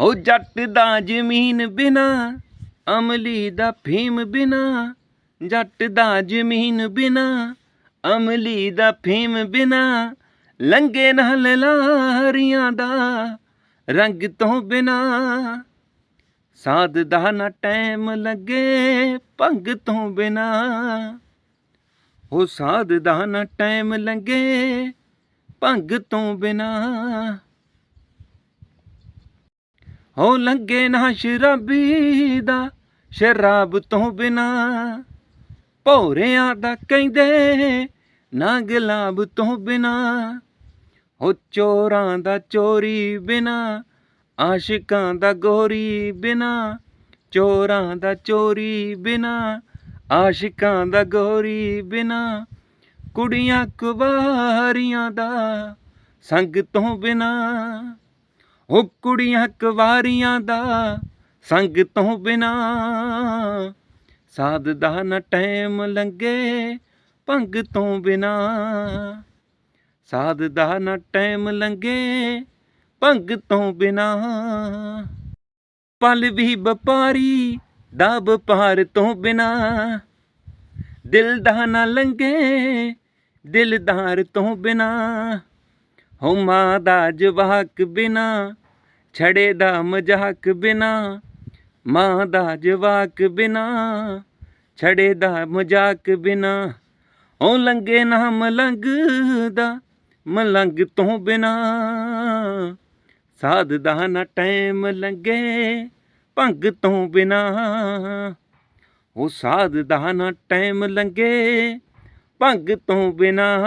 ਉਹ ਜੱਟ ਦਾ ਜ਼ਮੀਨ ਬਿਨਾ, ਅਮਲੀ ਦਾ ਫੀਮ ਬਿਨਾ, ਜੱਟ ਦਾ ਜ਼ਮੀਨ ਬਿਨਾ, ਅਮਲੀ ਦਾ ਫੀਮ ਬਿਨਾ ਲੰਗੇ ਨਾਲ ਲਾਰੀਆਂ ਦਾ ਰੰਗ ਤੋਂ ਬਿਨਾ। ਸਾਧ ਦਾ ਨਾ ਟਾਈਮ ਲੱਗੇ ਭੰਗ ਤੋਂ ਬਿਨਾ। ਉਹ ਸਾਧ ਦਾ ਨਾ ਟਾਈਮ ਲੱਗੇ ਭੰਗ ਤੋਂ ਬਿਨਾ। ਹੋ ਲੰਗੇ ਨਾ ਸ਼ਰਾਬੀ ਦਾ, ਸ਼ਰਾਬ ਤੋਂ ਬਿਨਾ। ਭੌਰਿਆਂ ਦਾ ਕਹਿੰਦੇ ਨਾ ਗੁਲਾਬ ਤੋਂ ਬਿਨਾ। ਹੋ ਚੋਰਾਂ ਦਾ ਚੋਰੀ ਬਿਨਾ, ਆਸ਼ਿਕਾਂ ਦਾ ਗੋਰੀ ਬਿਨਾ। ਚੋਰਾਂ ਦਾ ਚੋਰੀ ਬਿਨਾ, ਆਸ਼ਿਕਾਂ ਦਾ ਗੋਰੀ ਬਿਨਾ। ਕੁੜੀਆਂ ਕੁਵਾਰੀਆਂ ਦਾ ਸੰਗ ਤੋਂ ਬਿਨਾ। ਉਹ ਕੁੜੀਆਂ ਕੁਵਾਰੀਆਂ ਦਾ ਸੰਗ ਤੋਂ ਬਿਨਾ ਸਾਧ ਦਾ ਨਾ ਟਾਈਮ ਲੰਗੇ ਭੰਗ ਤੋਂ ਬਿਨਾ। ਸਾਧ ਦਾ ਨਾ ਟਾਈਮ ਲੰਗੇ ਭੰਗ ਤੋਂ ਬਿਨਾ। ਪਲ ਵੀ ਵਪਾਰੀ ਦਾ ਵਪਾਰ ਤੋਂ ਬਿਨਾ। ਦਿਲ ਦਾ ਨਾ ਲੰਗੇ ਦਿਲਦਾਰ ਤੋਂ ਬਿਨਾ। ਹੋ ਮਾਂ ਦਾ ਜਵਾਕ ਬਿਨਾ, ਛੜੇ ਦਾ ਮਜ਼ਾਕ ਬਿਨਾ, ਮਾਂ ਦਾ ਜਵਾਕ ਬਿਨਾ, ਛੜੇ ਦਾ ਮਜ਼ਾਕ ਬਿਨਾ। ਹੋ ਲੰਗੇ ਨਾ ਮਲੰਗ ਦਾ ਮਲੰਗ ਤੋਂ ਬਿਨਾ। ਸਾਧ ਦਾ ਨਾ ਟਾਈਮ ਲੰਗੇ ਭੰਗ ਤੋਂ ਬਿਨਾ। ਉਹ ਸਾਧ ਦਾ ਨਾ ਟਾਈਮ ਲੰਗੇ ਭੰਗ ਤੋਂ ਬਿਨਾ।